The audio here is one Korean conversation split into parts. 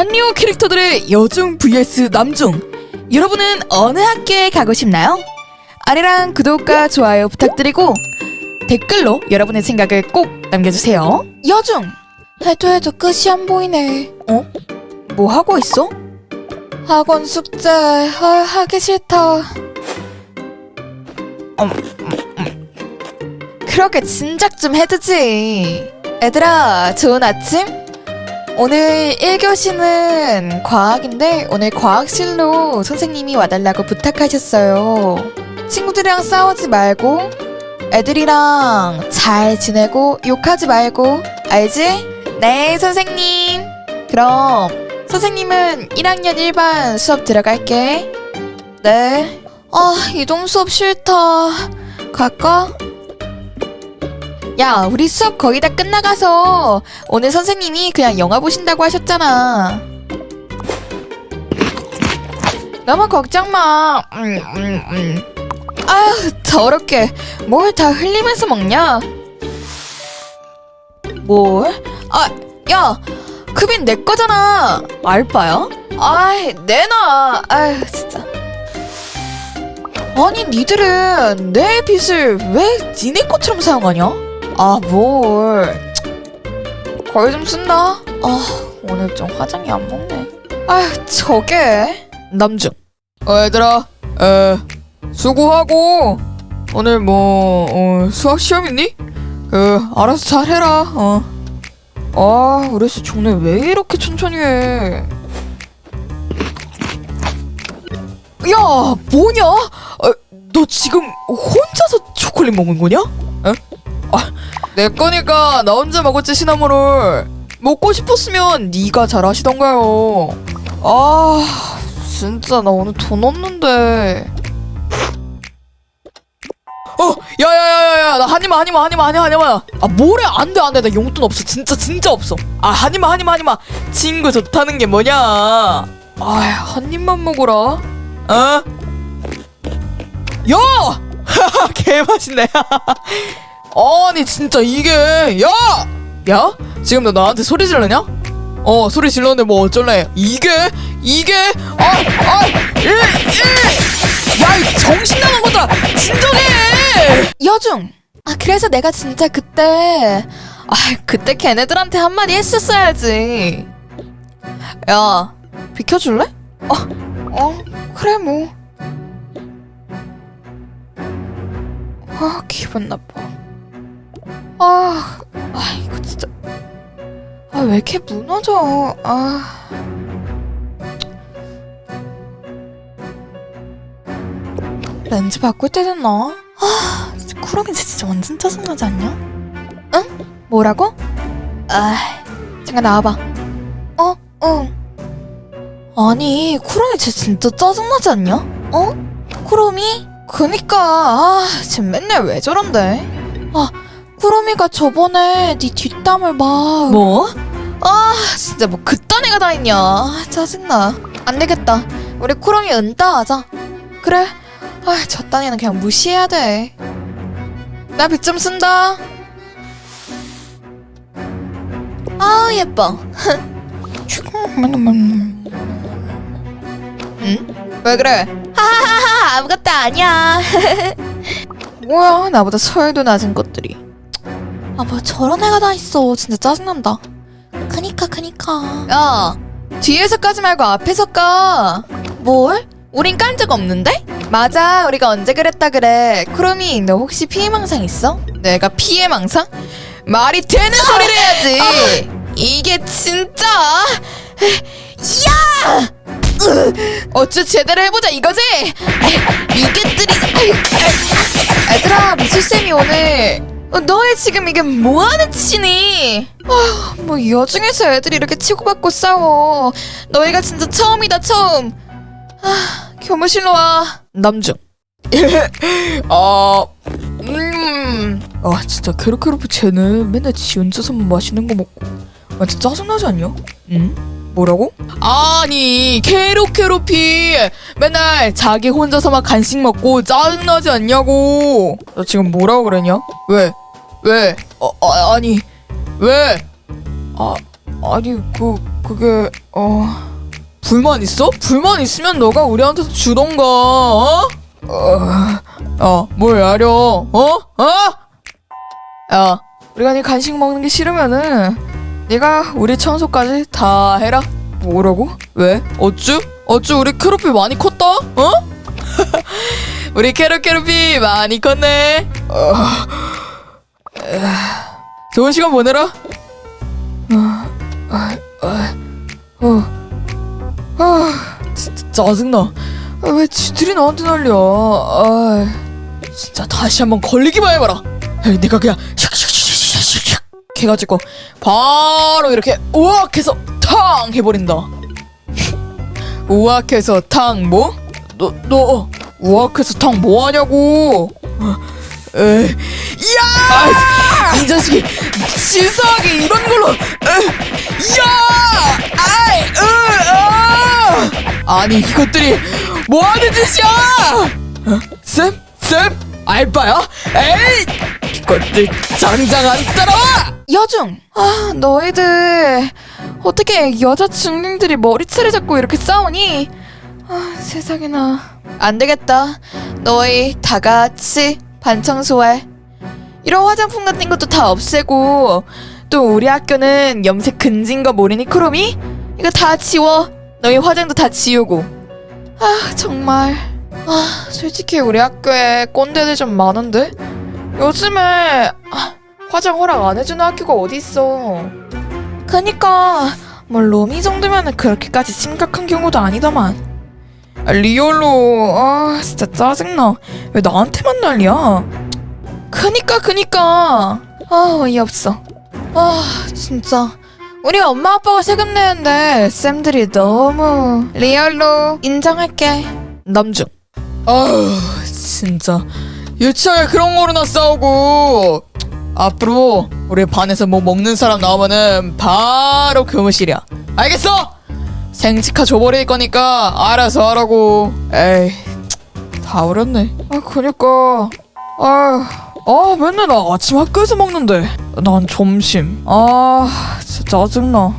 산리오 캐릭터들의 여중 vs 남중 여러분은 어느 학교에 가고 싶나요? 아래랑 구독과 좋아요 부탁드리고 댓글로 여러분의 생각을 꼭 남겨주세요 여중 해도 해도 끝이 안 보이네. 어? 뭐 하고 있어? 학원 숙제 아, 하기 싫다. 그렇게 진작 좀 해두지 얘들아 좋은 아침 오늘 1교시는 과학인데 오늘 과학실로 선생님이 와달라고 부탁하셨어요 친구들이랑 싸우지 말고 애들이랑 잘 지내고 욕하지 말고 알지? 네 선생님 그럼 선생님은 1학년 1반 수업 들어갈게 네 아 이동 수업 싫다. 갈까? 야, 우리 수업 거의 다 끝나가서 오늘 선생님이 그냥 영화 보신다고 하셨잖아. 너무 걱정 마. 음, 음, 음. 아휴, 더럽게 뭘 다 흘리면서 먹냐? 뭘? 아, 야, 급인 내 거잖아. 알바야? 아이, 내놔. 아휴, 진짜. 아니 니들은 내 빚을 왜 니네 것처럼 사용하냐? 아 뭘? 거의 좀 쓴다. 아 오늘 좀 화장이 안 먹네. 아휴 저게 남중. 어 얘들아, 에 수고하고 오늘 뭐 어, 수학 시험 있니? 그 알아서 잘 해라. 어. 아 우리 씨 종래 왜 이렇게 천천히 해? 야 뭐냐? 어, 너 지금 혼자서 초콜릿 먹은 거냐? 내 거니까 나 혼자 먹었지 시나모를 먹고 싶었으면 네가 잘하시던가요. 아 진짜 나 오늘 돈 없는데. 어, 야야야야야, 나 한이만 한이만 한이만 한이만 한이만. 아 뭐래 안돼 안돼, 나 용돈 없어, 진짜 진짜 없어. 아 한이만 한이만 한이만. 친구 좋다는 게 뭐냐? 아 한 입만 먹어라. 어? 야! 개 맛있네. 아니 진짜 이게 야! 야? 지금 너 나한테 소리 질러냐? 어 소리 질렀는데 뭐 어쩔래? 이게 이게 아아 일! 일! 야이 정신 나간 거다 진정해! 여중 아 그래서 내가 진짜 그때 아 그때 걔네들한테 한마디 했었어야지 야 비켜줄래? 어, 어 그래 뭐 아 기분 나빠 아, 아 이거 진짜 아 왜 이렇게 무너져 아 렌즈 바꿀 때 됐나? 아 진짜 쿠렁이 진짜 완전 짜증나지 않냐? 응? 뭐라고? 아 잠깐 나와봐 어? 응 아니 쿠렁이 쟤 진짜 짜증나지 않냐? 어? 쿠로미? 그니까 아 쟤 맨날 왜 저런데 아 쿠로미가 저번에 네 뒷담을 막 뭐? 아 진짜 뭐 그딴 애가 다 있냐? 아, 짜증나. 안 되겠다. 우리 쿠로미 은따하자. 그래? 아 저딴 애는 그냥 무시해야 돼나 빗좀 쓴다. 아우 예뻐. 응? 왜 그래? 하하하하 아무것도 아니야. 뭐야? 나보다 서열도 낮은 것들이 아 뭐 저런 애가 다 있어 진짜 짜증난다 그니까 그니까. 야 뒤에서 까지 말고 앞에서 까 뭘? 우린 깐 적 없는데? 맞아 우리가 언제 그랬다 그래 크로미 너 혹시 피해망상 있어? 내가 피해망상? 말이 되는 소리를 해야지 이게 진짜 야! 어쭈 제대로 해보자 이거지? 이게 들이 얘들아 미술쌤이 오늘 어, 너의 지금 이게 뭐하는 짓이니? 아, 뭐 여중에서 애들이 이렇게 치고받고 싸워 너희가 진짜 처음이다 처음 아, 교무실로 와 남중 어... 음... 아 진짜 괴롭 괴롭 쟤는 맨날 지 혼자서만 마시는 거 먹고 완전 짜증나지 않냐? 응? 뭐라고? 아니 괴롭괴롭이 맨날 자기 혼자서만 간식 먹고 짜증나지 않냐고 너 지금 뭐라고 그러냐? 왜? 왜? 어, 아, 아니 왜? 아 아니 그 그게 어 불만 있어? 불만 있으면 너가 우리한테 주던가 어? 어, 뭘 야려 어? 어? 야 우리가 네 간식 먹는 게 싫으면은 네가 우리 청소까지 다 해라 뭐라고? 왜? 어쭈? 어쭈 우리 캐럿비 많이 컸다? 어? 우리 캐럿 캐럿비 많이 컸네 어. 좋은 시간 보내라 어, 아, 진짜 짜증나. 아, 왜 지들이 나한테 난리야? 아, 진짜 다시 한번 걸리기만 해봐라. 내가 그냥 샥샥 샥샥샥 해가지고 바로 이렇게 우악 해서 탕 해버린다. 우악 해서 탕 뭐? 너 너 우악 해서 탕 뭐 하냐고? 에이, 야! 이 자식이 신성하게 이런 걸로 에, 야! 아이! 으, 아! 아니 이것들이 뭐 하는 짓이야? 어? 쌤? 쌤? 알바야? 에이! 이것들 장장 안 따라와! 여중! 아, 너희들. 어떻게 여자 중딩들이 머리채를 잡고 이렇게 싸우니? 아, 세상에나. 안 되겠다. 너희 다 같이 반청소해. 이런 화장품 같은 것도 다 없애고, 또 우리 학교는 염색 근진과 모리니 크롬이? 이거 다 지워. 너희 화장도 다 지우고. 아, 정말. 아, 솔직히 우리 학교에 꼰대들 좀 많은데? 요즘에, 아, 화장 허락 안 해주는 학교가 어딨어. 그니까 뭐 로미 정도면은 그렇게까지 심각한 경우도 아니더만. 아, 리얼로 아 진짜 짜증나. 왜 나한테만 난리야? 그니까 그니까 아 어이없어. 아 진짜 우리 엄마 아빠가 세금 내는데 쌤들이 너무 리얼로 인정할게. 남중. 아우 진짜 유치하게 그런 거로나 싸우고 앞으로 우리 반에서 뭐 먹는 사람 나오면은 바로 교무실이야. 알겠어? 생치카 줘버릴 거니까 알아서 하라고. 에이 다 어렸네. 아 그니까 아, 아 맨날 나 아침 학교에서 먹는데 난 점심. 아 진짜 짜증나.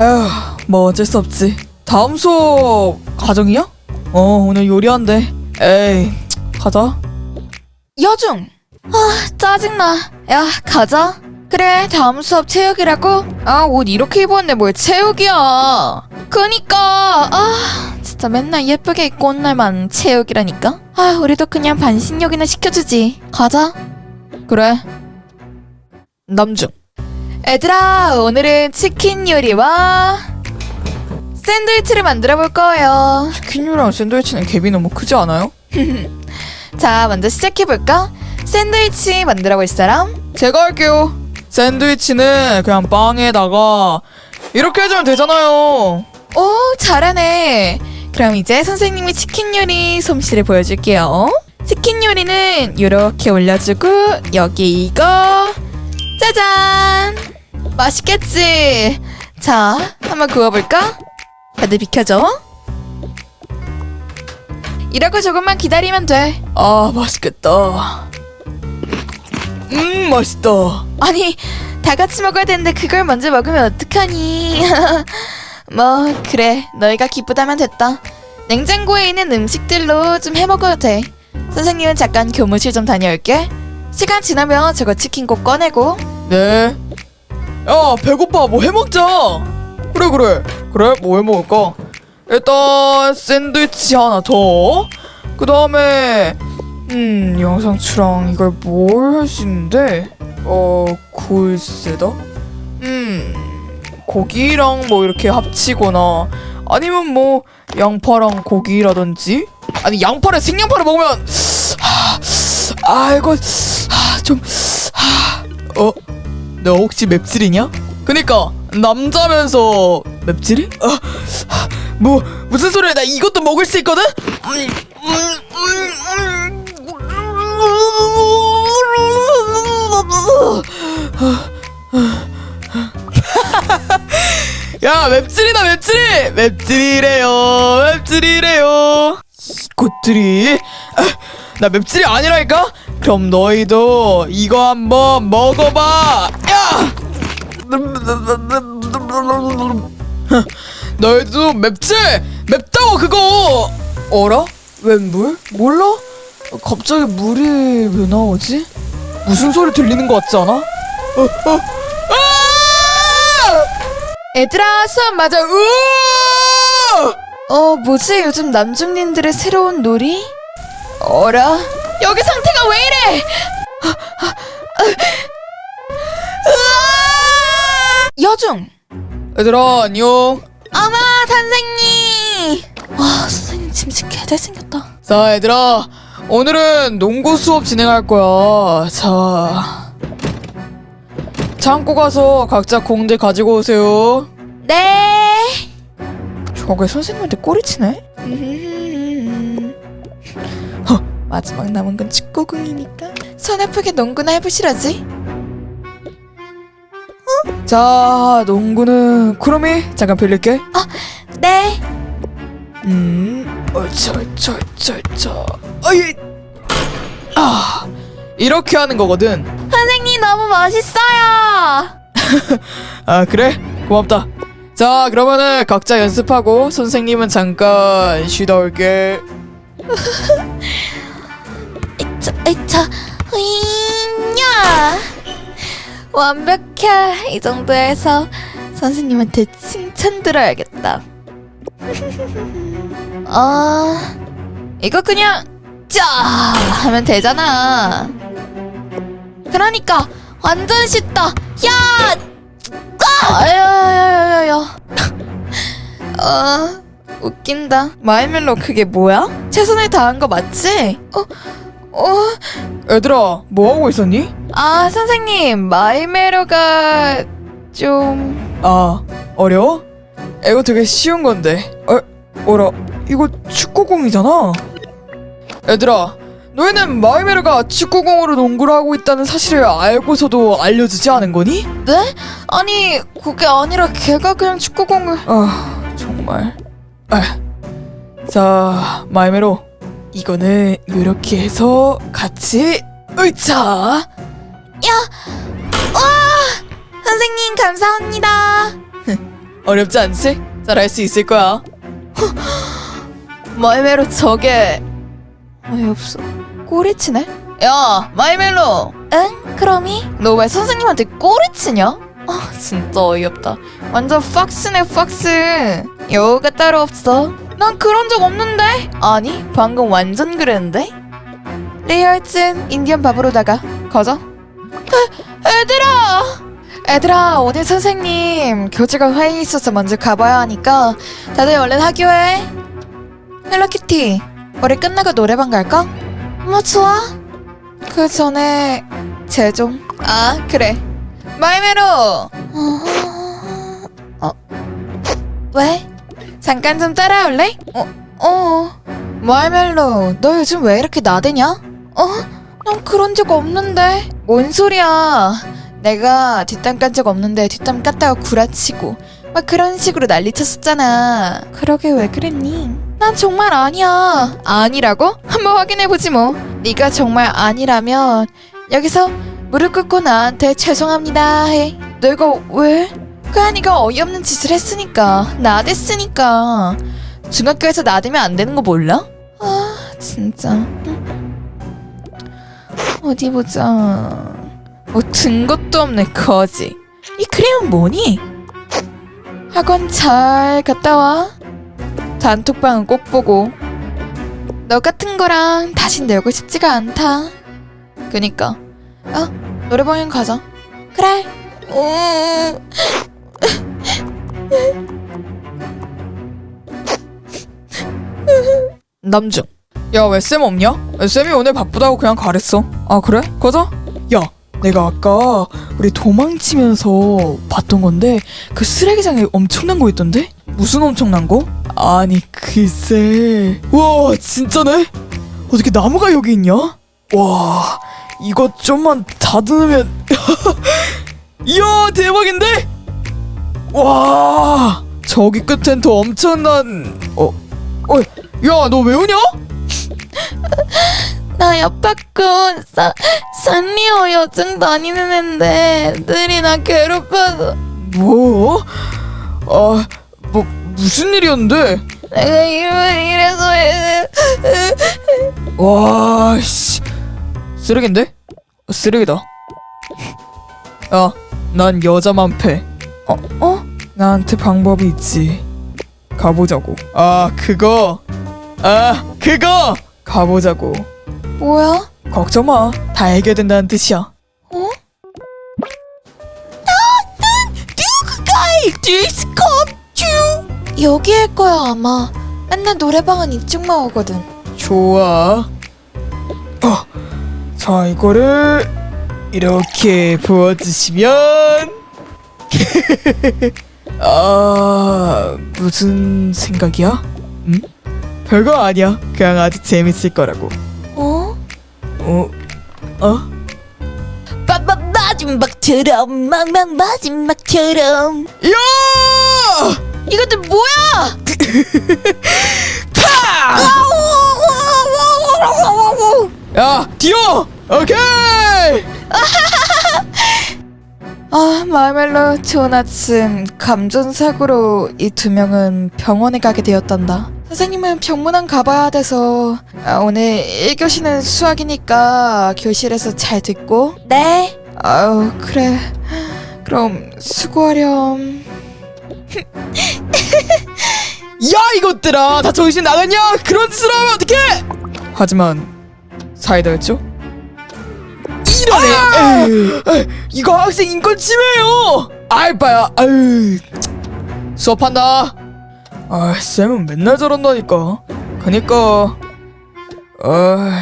에휴 뭐 어쩔 수 없지. 다음 수업 가정이야? 어 오늘 요리한대. 에이 가자. 여중! 아, 짜증나. 야, 가자. 그래, 다음 수업 체육이라고? 아, 옷 이렇게 입었는데 뭘 체육이야. 그니까, 아, 진짜 맨날 예쁘게 입고 온 날만 체육이라니까? 아, 우리도 그냥 반신욕이나 시켜주지. 가자. 그래. 남중. 얘들아, 오늘은 치킨 요리와 샌드위치를 만들어 볼 거예요. 치킨류랑 샌드위치는 갭이 너무 크지 않아요? 자, 먼저 시작해 볼까? 샌드위치 만들어 볼 사람? 제가 할게요. 샌드위치는 그냥 빵에다가 이렇게 해주면 되잖아요. 오, 잘하네. 그럼 이제 선생님이 치킨 요리 솜씨를 보여줄게요. 치킨 요리는 이렇게 올려주고 여기 이거 짜잔 맛있겠지? 자, 한번 구워볼까? 다들 비켜줘. 이러고 조금만 기다리면 돼. 아 맛있겠다. 음 맛있다. 아니, 다 같이 먹어야 되는데 그걸 먼저 먹으면 어떡하니? 뭐, 그래. 너희가 기쁘다면 됐다. 냉장고에 있는 음식들로 좀 해 먹어도 돼. 선생님은 잠깐 교무실 좀 다녀올게. 시간 지나면 저거 치킨 꼭 꺼내고. 네. 야 배고파 뭐 해먹자. 그래 그래 그래 뭐 해먹을까? 일단 샌드위치 하나 더. 그 다음에 음 영상 추랑 이걸 뭘 할 수 있는데 어 글쎄다. 음 고기랑 뭐 이렇게 합치거나 아니면 뭐 양파랑 고기라든지 아니 양파를 생양파를 먹으면 하, 아 이거 하, 좀 하, 어? 너 혹시 맵찔이냐? 그니까 남자면서 맵찔이? 어, 하, 뭐 무슨 소리야? 나 이것도 먹을 수 있거든? 음, 음, 음, 야 맵찔이다 맵찔이 맵찔이래요 맵찔이래요 이것들이 아, 나 맵찔이 아니라니까? 그럼 너희도 이거 한번 먹어봐 야 너희도 맵지? 맵다고 그거 어라? 웬 물? 몰라? 갑자기 물이 왜 나오지? 무슨 소리 들리는 것 같지 않아? 어, 어. 아! 얘들아 수업 맞아 으아! 어 뭐지 요즘 남중님들의 새로운 놀이? 어라 여기 상태가 왜 이래 여중 얘들아 안녕 어머 선생님 와 선생님 진짜 개 잘생겼다 자 얘들아 오늘은 농구 수업 진행할 거야. 자 창고 가서 각자 공들 가지고 오세요. 네. 저게 선생님한테 꼬리치네? 허, 마지막 남은 건 축구공이니까 손 아프게 농구나 해보시라지. 자 농구는 쿠로미 잠깐 빌릴게. 네. 음 어차 어차 어차 어차 아이. 아 이렇게 하는 거거든. 선생님 너무 멋있어요. 아 그래? 고맙다. 자 그러면은 각자 연습하고 선생님은 잠깐 쉬다 올게. 에차 에차 으이냐. 완벽해. 이 정도에서 선생님한테 칭찬 들어야겠다. 어 이거 그냥 짜 하면 되잖아 그러니까 완전 쉽다 야 아야야야야야 어 웃긴다 마이멜로 그게 뭐야? 최선을 다한 거 맞지? 어? 어? 얘들아 뭐 하고 있었니? 아 선생님 마이메로가 좀 아 어려워? 이거 되게 쉬운 건데 어? 어라 이거 축구공이잖아 얘들아 너희는 마이메르가 축구공으로 농구를 하고 있다는 사실을 알고서도 알려주지 않은 거니? 네? 아니 그게 아니라 걔가 그냥 축구공을 아 정말 아. 자 마이메로 이거는 이렇게 해서 같이 으차 선생님 감사합니다 어렵지 않지? 잘 할 수 있을 거야 마이메로 저게 어이없어. 꼬리치네? 야 마이멜로! 응? 크롬이? 너 왜 선생님한테 꼬리치냐? 아 진짜 어이없다. 완전 팍스네 팍스. 여우가 따로 없어. 난 그런 적 없는데? 아니 방금 완전 그랬는데? 리얼진 인디언 밥으로다가. 거저. 애, 애들아! 애들아 오늘 선생님 교재가 회의 있어서 먼저 가봐야 하니까 다들 얼른 학교에 헬로키티 우리 끝나고 노래방 갈까? 뭐 좋아 그 전에 쟤 좀 아 그래 마이메로 어... 어... 왜? 잠깐 좀 따라올래? 어... 어... 마이멜로 너 요즘 왜 이렇게 나대냐? 어? 난 그런 적 없는데 뭔 소리야 내가 뒷담 깐 적 없는데 뒷담 깠다가 구라치고 막 그런 식으로 난리 쳤었잖아 그러게 왜 그랬니? 난 정말 아니야. 아니라고? 한번 확인해보지 뭐. 네가 정말 아니라면 여기서 무릎 꿇고 나한테 죄송합니다 해. 내가 왜? 그야 네가 어이없는 짓을 했으니까. 나댔으니까. 중학교에서 나대면 안 되는 거 몰라? 아 진짜. 어디 보자. 뭐 증거도 없네 거지. 이 크림은 뭐니? 학원 잘 갔다 와 단톡방은 꼭 보고. 너 같은 거랑 다시 놀고 싶지가 않다. 그니까. 어? 노래방에 가자. 그래. 음. 남중. 야 왜 쌤 없냐? 쌤이 오늘 바쁘다고 그냥 가랬어. 아 그래? 가자. 야 내가 아까 우리 도망치면서 봤던 건데 그 쓰레기장에 엄청난 거 있던데? 무슨 엄청난 거? 아니 글쎄 와 진짜네? 어떻게 나무가 여기 있냐? 와 이거 좀만 다듬으면 이야 대박인데? 와 저기 끝엔 더 엄청난 어? 어? 야너왜 오냐? 나 옆학교 사, 산리오 여중 다니는 앤데 애들이 나 괴롭혀서 뭐? 아, 뭐, 무슨 일이었는데? 내가 이러, 이래서 해. 와, 씨. 쓰레기인데? 쓰레기다. 야, 난 여자만 패. 어? 어? 나한테 방법이 있지. 가보자고. 아, 그거. 아, 그거! 가보자고. 뭐야? 걱정 마. 다 해결된다는 뜻이야. 어? 누구가 디스컵주 여기일 거야 아마 맨날 노래방은 이쪽만 오거든 좋아. 어, 자, 이거를 이렇게 부어주시면. 아, 무슨 생각이야? 응? 별거 아니야. 그냥 아주 재밌을 거라고. 처럼 막막 마지막처럼 야! 이것들 뭐야? 야, 뛰어! 오케이! 아 마멜로 좋은 아침 감전사고로 이 두 명은 병원에 가게 되었단다 선생님은 병문안 가봐야 돼서 아, 오늘 1교시는 수학이니까 교실에서 잘 듣고 네 아유 그래 그럼 수고하렴 야, 이것들아! 다 정신 나갔냐? 그런 짓을 하면 어떡해! 하지만 사이다였죠? 이러네! 에휴, 에휴, 이거 학생 인권 침해요! 알바야, 아유. 수업한다. 아, 쌤은 맨날 저런다니까. 그니까. 아,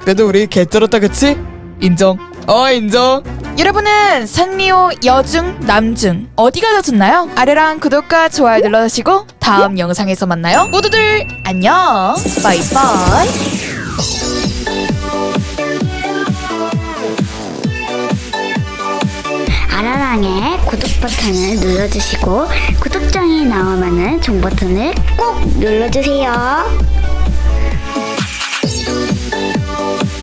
그래도 우리 개쩔었다, 그치? 인정. 어, 인정. 여러분은 산리오 여중 남중 어디가 더 좋나요? 아래랑 구독과 좋아요 눌러주시고 다음 영상에서 만나요 모두들 안녕 바이바이 아라랑의 구독 버튼을 눌러주시고 구독장이 나오면은 종 버튼을 꼭 눌러주세요.